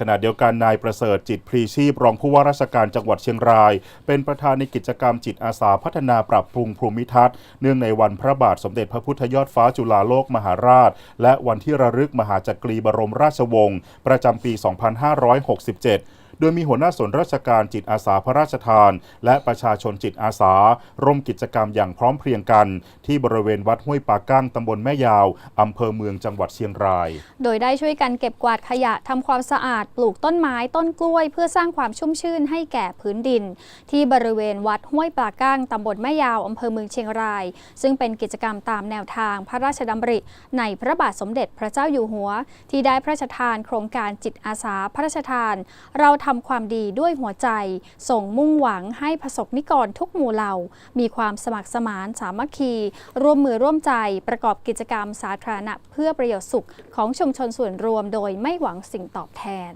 ขณะเดียวกันนายประเสริฐจิตพรีชีพรองผู้ว่าราชการจังหวัดเชียงราย เป็นประธานในกิจกรรมจิตอาสาพัฒนาปรับปรุงภูมิทัศน์เนื่องในวันพระบาทสมเด็จพระพุทธยอดฟ้าจุฬาโลกมหาราช และวันที่ระลึกมหาจักรีบรมราชวงศ์ประจำปี 2567 โดยมีหัวหน้าส่วนราชการจิตอาสาพระราชทาน และประชาชนจิตอาสา ร่วมกิจกรรมอย่างพร้อมเพรียงกัน ที่บริเวณวัดห้วยปาก้างตำบลแม่ยาวอำเภอเมืองจังหวัดเชียงราย โดยได้ช่วยกันเก็บกวาดขยะทำความสะอาดปลูกต้นไม้ต้นกล้วย เพื่อสร้างความชุ่มชื่นให้แก่พื้นดิน ที่บริเวณวัดห้วยปาก้างตำบลแม่ยาวอำเภอเมืองเชียงราย ซึ่งเป็นกิจกรรมตามแนวทางพระราชดำริ ในพระบาทสมเด็จพระเจ้าอยู่หัว ที่ได้พระราชทานโครงการจิตอาสาพระราชทาน เราทำความดีด้วยหัวใจ ส่งมุ่งหวังให้ประสบนิกรทุกหมู่เหล่า มีความสมัครสมานสามัคคี ร่วมมือร่วมใจประกอบกิจกรรมสาธารณะเพื่อประโยชน์สุขของชุมชนส่วนรวมโดยไม่หวังสิ่งตอบแทน